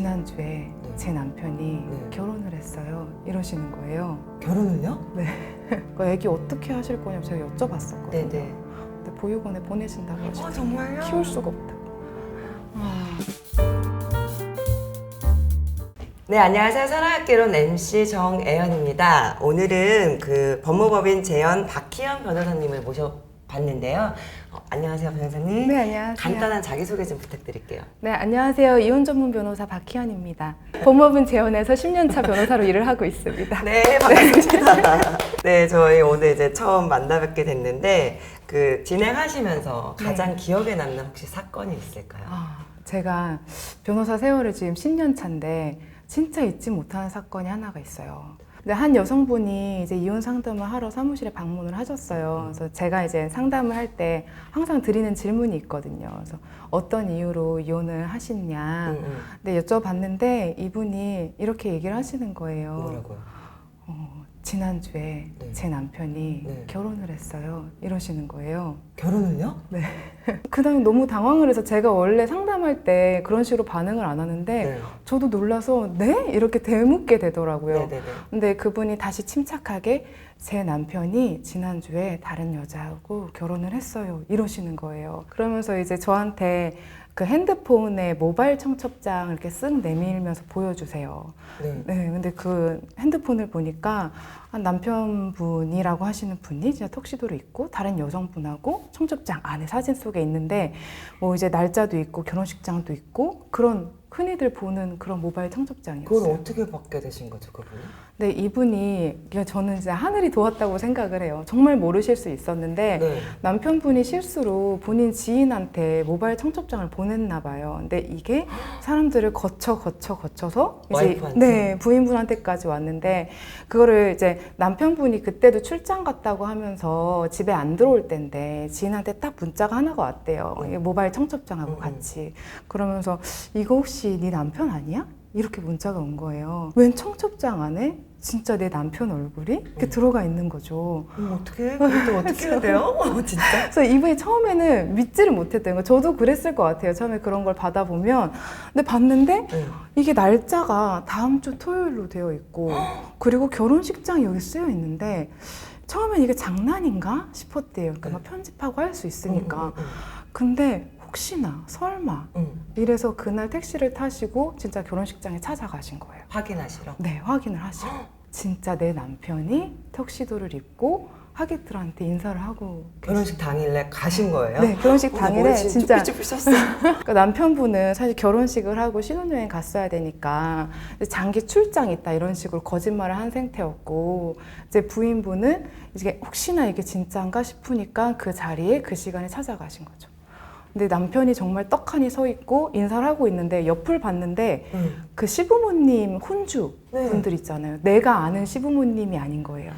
지난주에 네. 제 남편이 네. 결혼을 했어요. 이러시는 거예요. 결혼을요? 그 애기 어떻게 하실 거냐고 제가 여쭤봤었거든요. 네네. 근데 보육원에 보내신다고 하시고 어 정말요? 키울 수가 없다고. 아, 네, 안녕하세요. 사랑학개론 MC 정애연입니다. 오늘은 그 법무법인 재연 박희연 변호사님을 모셔 봤는데요. 어, 안녕하세요, 변호사님. 네 안녕하세요. 간단한 자기소개 좀 부탁드릴게요. 네 안녕하세요. 이혼 전문 변호사 박희연입니다. 법무법인 재원에서 10년 차 변호사로 일을 하고 있습니다. 네, 반갑습니다. 네, 저희 오늘 이제 처음 만나뵙게 됐는데, 그, 진행하시면서 네. 가장 기억에 남는 혹시 사건이 있을까요? 아, 제가 변호사 세월을 지금 10년 차인데 진짜 잊지 못하는 사건이 하나가 있어요. 근데 한 여성분이 이제 이혼 상담을 하러 사무실에 방문을 하셨어요. 그래서 제가 이제 상담을 할 때 항상 드리는 질문이 있거든요. 그래서 어떤 이유로 이혼을 하시냐. 응, 응. 근데 여쭤봤는데 이분이 이렇게 얘기를 하시는 거예요. 뭐라고요? 어, 지난주에 네. 제 남편이 네. 결혼을 했어요. 이러시는 거예요. 결혼을요? 그다음에 너무 당황을 해서 제가 원래 상담할 때 그런 식으로 반응을 안 하는데 네. 저도 놀라서 네 이렇게 대묻게 되더라고요. 네네네. 근데 그분이 다시 침착하게 제 남편이 지난주에 다른 여자하고 결혼을 했어요. 이러시는 거예요. 그러면서 이제 저한테 그 핸드폰에 모바일 청첩장 이렇게 쓱 내밀면서 보여주세요. 네. 네, 근데 그 핸드폰을 보니까 한 남편분이라고 하시는 분이 진짜 턱시도를 입고 다른 여성분하고 청첩장 안에 사진 속에 있는데 뭐 이제 날짜도 있고 결혼식장도 있고 그런 흔히들 보는 그런 모바일 청첩장이었어요. 그걸 어떻게 받게 되신 거죠, 그분이? 근데 이분이 그냥 저는 이제 하늘이 도왔다고 생각을 해요. 정말 모르실 수 있었는데 네. 남편분이 실수로 본인 지인한테 모바일 청첩장을 보냈나 봐요. 근데 이게 사람들을 거쳐 거쳐 거쳐서 이제 와이프한테? 네 부인분한테까지 왔는데 그거를 이제 남편분이 그때도 출장 갔다고 하면서 집에 안 들어올 때인데 지인한테 딱 문자가 하나가 왔대요. 음. 이게 모바일 청첩장하고 음, 음. 같이 그러면서 이거 혹시 네 남편 아니야? 이렇게 문자가 온 거예요. 웬 청첩장 안에 진짜 내 남편 얼굴이 이렇게 음. 들어가 있는 거죠. 음, 어떻게? 그것도 어떻게 해야 돼요? 어, 진짜? 그래서 이분이 처음에는 믿지를 못했던 거. 저도 그랬을 것 같아요. 처음에 그런 걸 받아보면. 근데 봤는데 네. 이게 날짜가 다음 주 토요일로 되어 있고 그리고 결혼식장이 여기 쓰여 있는데 처음엔 이게 장난인가 싶었대요. 그러니까 네. 막 편집하고 할 수 있으니까. 음, 근데 혹시나 설마 음, 음. 이래서 그날 택시를 타시고 진짜 결혼식장에 찾아가신 거예요. 확인하시러. 네, 확인을 하시고 진짜 내 남편이 턱시도를 입고 하객들한테 인사를 하고 결혼식 당일에 가신 거예요? 네, 결혼식 어, 당일에 진짜 셨어 그러니까 남편분은 사실 결혼식을 하고 신혼여행 갔어야 되니까 이제 장기 출장 있다 이런 식으로 거짓말을 한 상태였고 이제 부인분은 이제 혹시나 이게 진짜인가 싶으니까 그 자리에 그 시간에 찾아가신 거죠. 근데 남편이 정말 떡하니 서 있고 인사를 하고 있는데 옆을 봤는데 음. 그 시부모님 혼주 네. 분들 있잖아요. 내가 아는 시부모님이 아닌 거예요.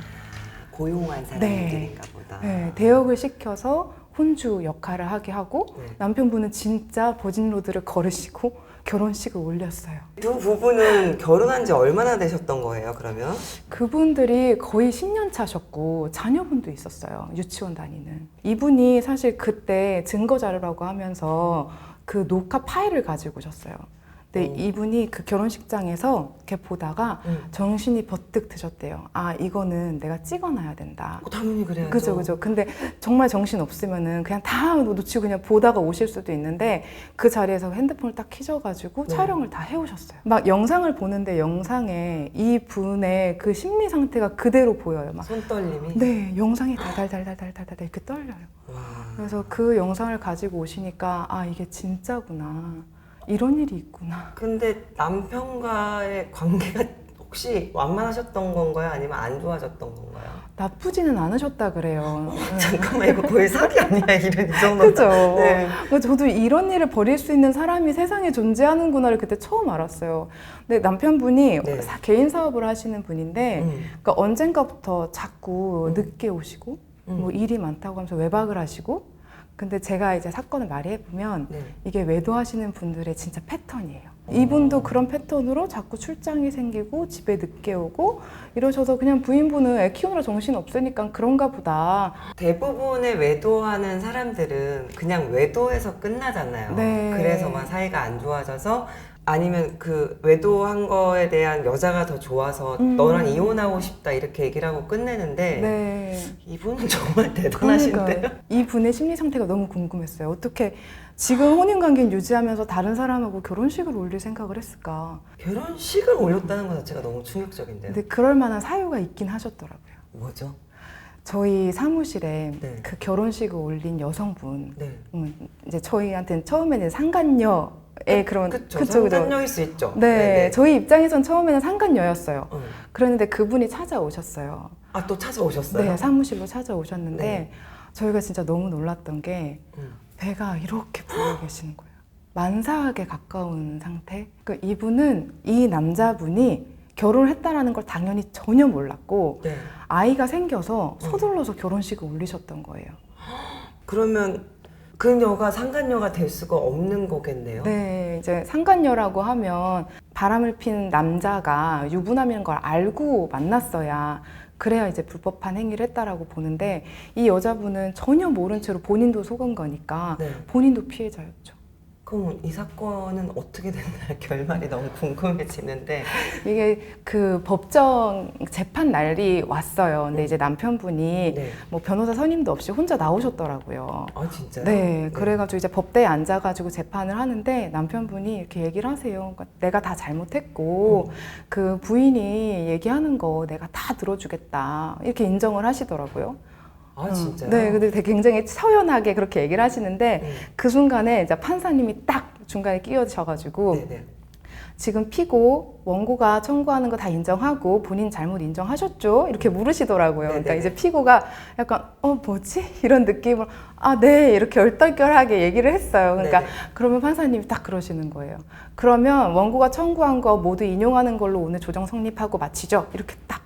고용한 사람들인가 보다. 네, 대역을 시켜서 혼주 역할을 하게 하고 네. 남편분은 진짜 버진로드를 걸으시고 결혼식을 올렸어요. 두 부부는 결혼한 지 얼마나 되셨던 거예요, 그러면? 그분들이 거의 10년 차셨고 자녀분도 있었어요. 유치원 다니는. 이분이 사실 그때 증거 자료라고 하면서 그 녹화 파일을 가지고 오셨어요. 근데 오. 이분이 그 결혼식장에서 이렇게 보다가 음. 정신이 버뜩 드셨대요. 아, 이거는 내가 찍어놔야 된다. 어, 당연히 그래야죠. 그죠, 그죠. 근데 정말 정신 없으면은 그냥 다 놓치고 그냥 보다가 오실 수도 있는데 그 자리에서 핸드폰을 딱 켜져가지고 네. 촬영을 다 해오셨어요. 막 영상을 보는데 영상에 이 분의 그 심리 상태가 그대로 보여요. 막. 손떨림이. 네, 영상이 달달달달달달달 이렇게 떨려요. 와. 그래서 그 영상을 가지고 오시니까 아, 이게 진짜구나. 이런 일이 있구나. 근데 남편과의 관계가 혹시 완만하셨던 건가요? 아니면 안 좋아졌던 건가요? 나쁘지는 않으셨다 그래요. 네. 잠깐만 이거 거의 사기 아니야 이런 이 정도. 그죠. 네. 그래서 저도 이런 일을 벌일 수 있는 사람이 세상에 존재하는구나를 그때 처음 알았어요. 근데 남편분이 네. 사- 개인 사업을 하시는 분인데, 음. 그러니까 언젠가부터 자꾸 음. 늦게 오시고, 음. 뭐 일이 많다고 하면서 외박을 하시고, 근데 제가 이제 사건을 말해 보면 네. 이게 외도하시는 분들의 진짜 패턴이에요. 어. 이분도 그런 패턴으로 자꾸 출장이 생기고 집에 늦게 오고 이러셔서 그냥 부인분은 애 키우느라 정신 없으니까 그런가 보다. 대부분의 외도하는 사람들은 그냥 외도에서 끝나잖아요. 네. 그래서만 사이가 안 좋아져서 아니면 그 외도한 거에 대한 여자가 더 좋아서 음. 너랑 이혼하고 싶다 이렇게 얘기를 하고 끝내는데 네. 이분은 정말 대단하신데요. 그러니까요. 이 분의 심리 상태가 너무 궁금했어요. 어떻게 지금 혼인 관계는 유지하면서 다른 사람하고 결혼식을 올릴 생각을 했을까? 결혼식을 올렸다는 것 자체가 너무 충격적인데요. 근데 그럴 만한 사유가 있긴 하셨더라고요. 뭐죠? 저희 사무실에 네. 그 결혼식을 올린 여성분, 네. 음, 이제 저희한테는 처음에는 상간녀 의 그런 그쵸. 그쵸, 그쵸. 상관력일 수 있죠. 네, 저희 입장에선 처음에는 상간녀였어요. 어. 그랬는데 그분이 찾아오셨어요. 아, 또 찾아오셨어요? 네, 사무실로 찾아오셨는데 네. 저희가 진짜 너무 놀랐던 게 음. 배가 이렇게 부어 계시는 거예요. 만사하게 가까운 상태. 그 이분은 이 남자분이 결혼을 했다라는 걸 당연히 전혀 몰랐고 네. 아이가 생겨서 음. 서둘러서 결혼식을 올리셨던 거예요. 그러면 그녀가 상간녀가 될 수가 없는 거겠네요. 네, 이제 상간녀라고 하면 바람을 핀 남자가 유부남인 걸 알고 만났어야 그래야 이제 불법한 행위를 했다라고 보는데 이 여자분은 전혀 모른 채로 본인도 속은 거니까 네. 본인도 피해자였죠. 그럼 이 사건은 어떻게 됐나요? 결말이 너무 궁금해지는데. 이게 그 법정 재판 날이 왔어요. 근데 이제 남편분이 네. 뭐 변호사 선임도 없이 혼자 나오셨더라고요. 아, 진짜요? 네, 그래가지고 이제 법대에 앉아가지고 재판을 하는데 남편분이 이렇게 얘기를 하세요. 그러니까 내가 다 잘못했고 그 부인이 얘기하는 거 내가 다 들어주겠다 이렇게 인정을 하시더라고요. 아, 진짜요? 네, 근데 되게 굉장히 처연하게 그렇게 얘기를 하시는데 네. 그 순간에 이제 판사님이 딱 중간에 끼어드셔가지고 네, 네. 지금 피고 원고가 청구하는 거 다 인정하고 본인 잘못 인정하셨죠? 이렇게 물으시더라고요. 그러니까 네네네. 이제 피고가 약간 어 뭐지 이런 느낌으로 아 네 이렇게 얼떨결하게 얘기를 했어요. 그러니까 네네. 그러면 판사님이 딱 그러시는 거예요. 그러면 원고가 청구한 거 모두 인용하는 걸로 오늘 조정 성립하고 마치죠. 이렇게 딱.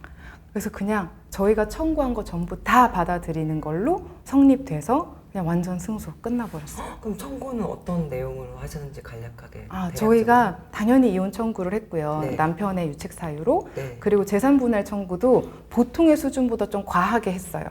그래서 그냥 저희가 청구한 거 전부 다 받아들이는 걸로 성립돼서 그냥 완전 승소 끝나버렸어요. 그럼 청구는 어떤 내용으로 하셨는지 간략하게. 아, 대략적으로. 저희가 당연히 이혼 청구를 했고요. 네. 남편의 유책 사유로 네. 그리고 재산 분할 청구도 보통의 수준보다 좀 과하게 했어요.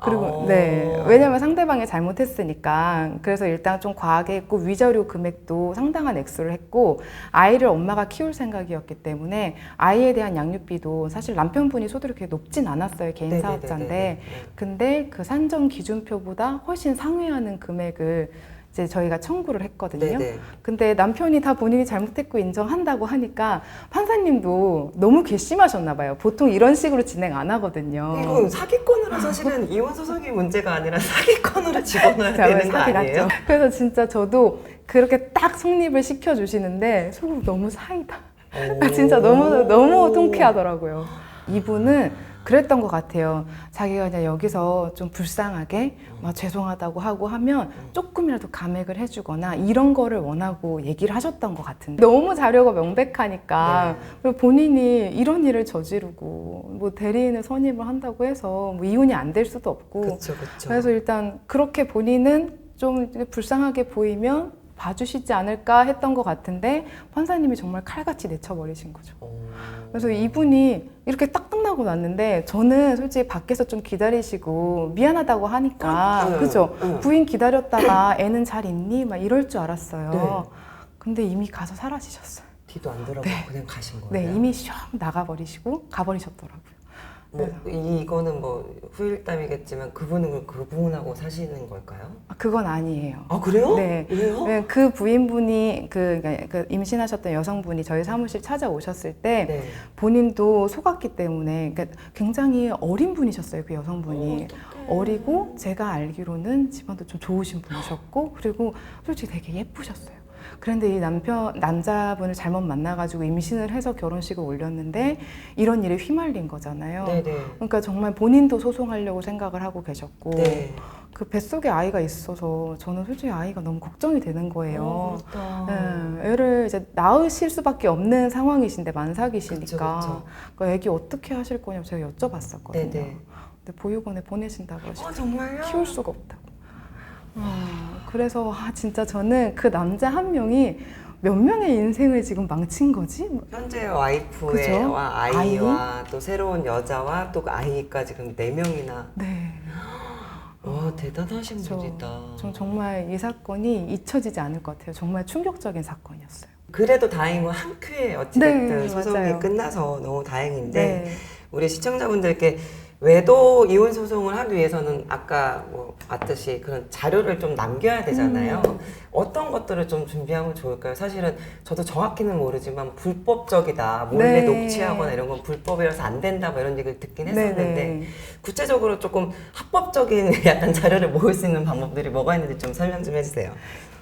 그리고 어. 네 왜냐면 상대방이 잘못했으니까 그래서 일단 좀 과하게 했고 위자료 금액도 상당한 액수를 했고 아이를 엄마가 키울 생각이었기 때문에 아이에 대한 양육비도 사실 남편분이 소득이 그렇게 높진 않았어요 개인 네네네네네. 사업자인데 네. 근데 그 산정 기준표보다 훨씬 상회하는 금액을 이제 저희가 청구를 했거든요. 네네. 근데 남편이 다 본인이 잘못했고 인정한다고 하니까 판사님도 너무 괘씸하셨나 봐요. 보통 이런 식으로 진행 안 하거든요. 이건 사기건으로 사실은 이혼 소송이 문제가 아니라 사기건으로 집어넣어야 되는 거 사기 아니에요? 났죠. 그래서 진짜 저도 그렇게 딱 성립을 시켜 주시는데 속으로 너무 사이다. 오. 진짜 너무 너무 통쾌하더라고요. 이분은 그랬던 것 같아요. 자기가 그냥 여기서 좀 불쌍하게 막 죄송하다고 하고 하면 조금이라도 감액을 해주거나 이런 거를 원하고 얘기를 하셨던 것 같은데 너무 자료가 명백하니까 네. 그리고 본인이 이런 일을 저지르고 뭐 대리인을 선임을 한다고 해서 뭐 이혼이 안 될 수도 없고 그렇죠, 그렇죠. 그래서 일단 그렇게 본인은 좀 불쌍하게 보이면 봐주시지 않을까 했던 것 같은데 판사님이 정말 칼같이 내쳐버리신 거죠. 그래서 이분이 이렇게 딱 끝나고 났는데 저는 솔직히 밖에서 좀 기다리시고 미안하다고 하니까 응, 그죠 응. 부인 기다렸다가 애는 잘 있니 막 이럴 줄 알았어요. 네. 근데 이미 가서 사라지셨어요. 뒤도 안 돌아보고 그냥 가신 거예요. 네 이미 슉 나가버리시고 가버리셨더라고요. 뭐 이거는 뭐 후일담이겠지만 그분은 그분하고 사시는 걸까요? 아, 그건 아니에요. 아 그래요? 네. 왜요? 네, 그 부인분이 그, 그러니까 그 임신하셨던 여성분이 저희 사무실 찾아오셨을 때 네. 본인도 속았기 때문에 그러니까 굉장히 어린 분이셨어요 그 여성분이 어 리고 제가 알기로는 집안도 좀 좋으신 분이셨고 그리고 솔직히 되게 예쁘셨어요. 그런데 이 남편 남자분을 잘못 만나가지고 임신을 해서 결혼식을 올렸는데 이런 일에 휘말린 거잖아요. 네네. 그러니까 정말 본인도 소송하려고 생각을 하고 계셨고 네. 그 뱃속에 아이가 있어서 저는 솔직히 아이가 너무 걱정이 되는 거예요. 어. 네, 애를 이제 낳으실 수밖에 없는 상황이신데 만삭이시니까 그쵸, 그쵸. 그 애기 어떻게 하실 거냐고 제가 여쭤봤었거든요. 네네. 근데 보육원에 보내신다고 하시고 아 정말요? 키울 수가 없다고. 아, 그래서 아, 진짜 저는 그 남자 한 명이 몇 명의 인생을 지금 망친 거지? 현재? 와이프와 아이와 또 새로운 여자와 또그 아이가 지금 네 명이나 네. 와 대단하신 저, 분이다. 전 정말 이 사건이 잊혀지지 않을 것 같아요. 정말 충격적인 사건이었어요. 그래도 다행인 건한 큐에 어찌됐든 네, 소송이 맞아요. 끝나서 너무 다행인데 네. 우리 시청자분들께 외도 이혼 소송을 하기 위해서는 아까 뭐 봤듯이 그런 자료를 좀 남겨야 되잖아요. 음. 어떤 것들을 좀 준비하면 좋을까요? 사실은 저도 정확히는 모르지만 불법적이다, 몰래 네. 녹취하거나 이런 건 불법이라서 안 된다, 뭐 이런 얘기를 듣긴 했었는데 네네. 구체적으로 조금 합법적인 약간 자료를 모을 수 있는 방법들이 뭐가 있는지 좀 설명 좀 해주세요.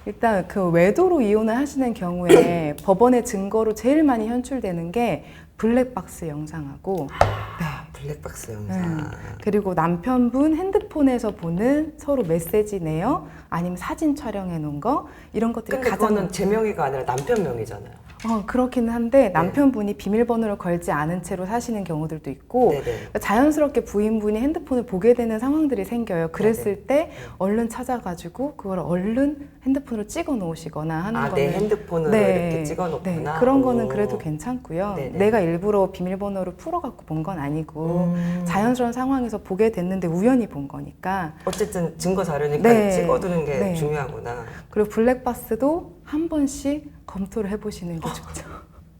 일단 그 외도로 이혼을 하시는 경우에 법원의 증거로 제일 많이 현출되는 게 블랙박스 영상하고 아, 블랙박스 영상. 네. 그리고 남편분 핸드폰에서 보는 서로 메시지 내역 아니면 사진 촬영해 놓은 거 이런 것들이 근데 가장 그거는 제 명의가 아니라 남편 명의잖아요. 어, 그렇기는 한데 남편분이 비밀번호를 걸지 않은 채로 사시는 경우들도 있고 네네. 그러니까 자연스럽게 부인분이 핸드폰을 보게 되는 상황들이 생겨요. 그랬을 때 얼른 찾아가지고 그걸 얼른 핸드폰으로 찍어 놓으시거나 하는 아, 거는 내 핸드폰으로 네, 이렇게 찍어놓구나. 네, 그런 거는 오. 그래도 괜찮고요. 네네. 내가 일부러 비밀번호를 풀어갖고 본 건 아니고 음. 자연스러운 상황에서 보게 됐는데 우연히 본 거니까 어쨌든 증거 자료니까 네. 찍어두는 게 네. 중요하구나. 그리고 블랙박스도 한 번씩 검토를 해보시는 게 좋죠.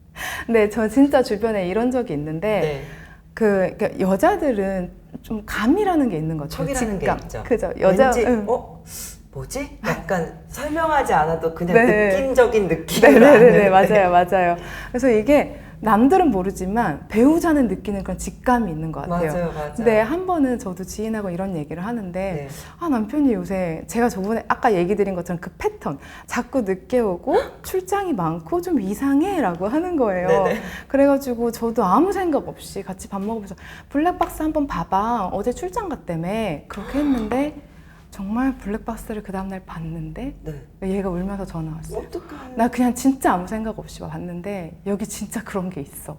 네, 저 진짜 주변에 이런 적이 있는데 네. 그 그러니까 여자들은 좀 감이라는 게 있는 것 같아요. 척이라는 게 직감. 있죠. 그죠. 여자 왠지 응. 어 뭐지? 약간 설명하지 않아도 그냥 네. 느낌적인 느낌으로 네네네 아는. 맞아요 맞아요. 그래서 이게 남들은 모르지만 배우자는 느끼는 그런 직감이 있는 것 같아요. 맞아요, 맞아요. 근데 한 번은 저도 지인하고 이런 얘기를 하는데 네. 아 남편이 요새 제가 저번에 아까 얘기 드린 것처럼 그 패턴 자꾸 늦게 오고 출장이 많고 좀 이상해라고 하는 거예요. 네네. 그래가지고 저도 아무 생각 없이 같이 밥 먹으면서 블랙박스 한번 봐봐 어제 출장 갔다며 그렇게 했는데 정말 블랙박스를 그 다음날 봤는데 네. 얘가 울면서 전화 왔어요. 어떡해. 나 그냥 진짜 아무 생각 없이 봤는데 여기 진짜 그런 게 있어.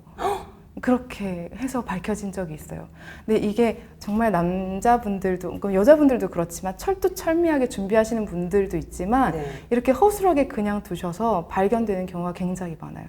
그렇게 해서 밝혀진 적이 있어요. 근데 이게 정말 남자분들도, 여자분들도 그렇지만 철두철미하게 준비하시는 분들도 있지만 네. 이렇게 허술하게 그냥 두셔서 발견되는 경우가 굉장히 많아요.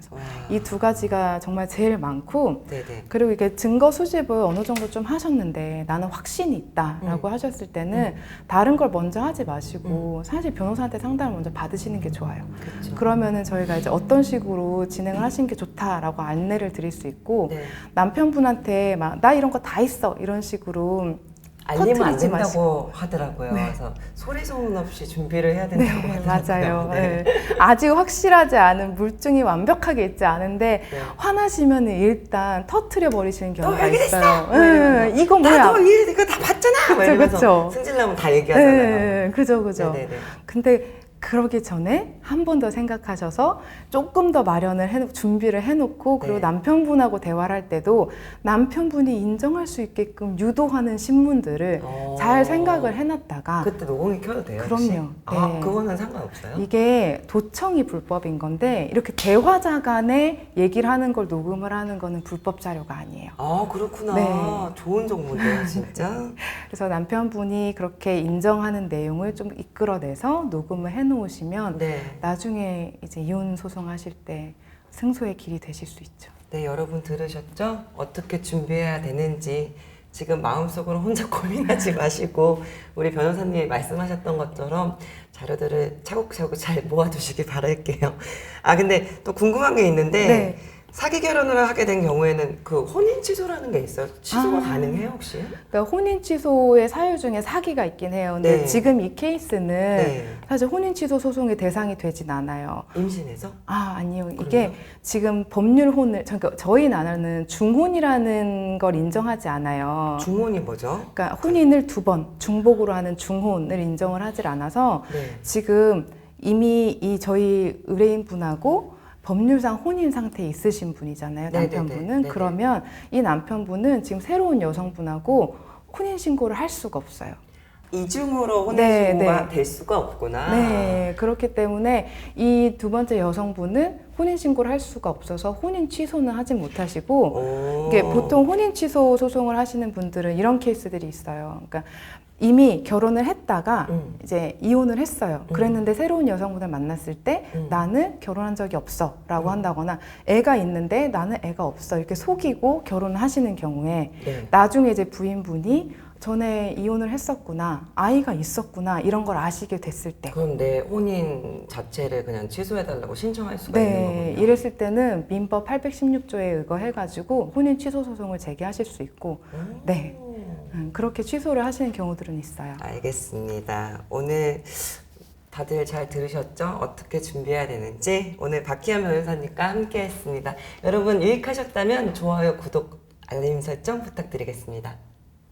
이 두 가지가 정말 제일 많고 네네. 그리고 이게 증거 수집을 어느 정도 좀 하셨는데 나는 확신이 있다라고 음. 하셨을 때는 다른 걸 먼저 하지 마시고 사실 변호사한테 상담을 먼저 받으시는 게 좋아요. 그렇죠. 그러면은 저희가 이제 어떤 식으로 진행을 하시는 게 좋다라고 안내를 드릴 수 있고 네. 남편분한테 막 나 이런 거 다 있어 이런 식으로 알리면 안 된다고 마시고. 하더라고요. 네. 그래서 소리 소문 없이 준비를 해야 된다고 네 하더라고요. 맞아요. 네. 네. 아직 확실하지 않은 물증이 완벽하게 있지 않은데 네. 화나시면 일단 터트려 버리시는 너 경우가! 있어요. 뭐. 네, 이거 뭐야? 나도 이 이거 다 봤잖아. 그쵸. 승질나면 다 얘기하잖아요. 네, 그죠, 그죠. 네 네 네. 근데 그러기 전에 한 번 더 생각하셔서 조금 더 마련을 해 준비를 해놓고 그리고 네. 남편분하고 대화를 할 때도 남편분이 인정할 수 있게끔 유도하는 신문들을 어. 잘 생각을 해놨다가 그때 녹음이 켜도 돼요? 그럼요. 혹시? 아 네. 그거는 상관없어요? 이게 도청이 불법인 건데 이렇게 대화자 간에 얘기를 하는 걸 녹음을 하는 거는 불법 자료가 아니에요. 아 그렇구나. 네. 좋은 정보인데요, 진짜. 그래서 남편분이 그렇게 인정하는 내용을 좀 이끌어내서 녹음을 해 놓으시면 네. 나중에 이제 이혼 소송하실 때 승소의 길이 되실 수 있죠. 네, 여러분 들으셨죠? 어떻게 준비해야 되는지 지금 마음속으로 혼자 고민하지 마시고 우리 변호사님이 말씀하셨던 것처럼 자료들을 차곡차곡 잘 모아두시기 바랄게요. 아 근데 또 궁금한 게 있는데 네. 사기 결혼을 하게 된 경우에는 그 혼인 취소라는 게 있어요. 취소가 아. 가능해요 혹시? 그러니까 혼인 취소의 사유 중에 사기가 있긴 해요. 근데 네. 지금 이 케이스는 네. 사실 혼인 취소 소송의 대상이 되진 않아요. 임신해서? 아 아니요 이게 그래요? 지금 법률 혼을 그러니까 저희 나라는 중혼이라는 걸 인정하지 않아요. 중혼이 뭐죠? 그러니까 혼인을 두 번 중복으로 하는 중혼을 인정을 하질 않아서 네. 지금 이미 이 저희 의뢰인 분하고 법률상 혼인 상태에 있으신 분이잖아요 네네네. 남편분은 네네. 그러면 이 남편분은 지금 새로운 여성분하고 혼인 신고를 할 수가 없어요. 이중으로 혼인 네, 신고가 네. 될 수가 없구나. 네 그렇기 때문에 이 두 번째 여성분은 혼인 신고를 할 수가 없어서 혼인 취소는 하지 못하시고 오. 이게 보통 혼인 취소 소송을 하시는 분들은 이런 케이스들이 있어요. 그러니까 이미 결혼을 했다가 음. 이제 이혼을 했어요. 음. 그랬는데 새로운 여성분을 만났을 때 음. 나는 결혼한 적이 없어 라고 음. 한다거나 애가 있는데 나는 애가 없어 이렇게 속이고 결혼을 하시는 경우에 네. 나중에 이제 부인분이 전에 이혼을 했었구나, 아이가 있었구나 이런 걸 아시게 됐을 때. 그럼 내 혼인 자체를 그냥 취소해달라고 신청할 수가 있는 네, 거군요. 이랬을 때는 민법 816조에 의거해가지고 혼인 취소 소송을 제기하실 수 있고, 음. 네, 음, 그렇게 취소를 하시는 경우들은 있어요. 알겠습니다. 오늘 다들 잘 들으셨죠? 어떻게 준비해야 되는지 오늘 박희연 변호사님과 함께 했습니다. 여러분 유익하셨다면 좋아요, 구독, 알림 설정 부탁드리겠습니다.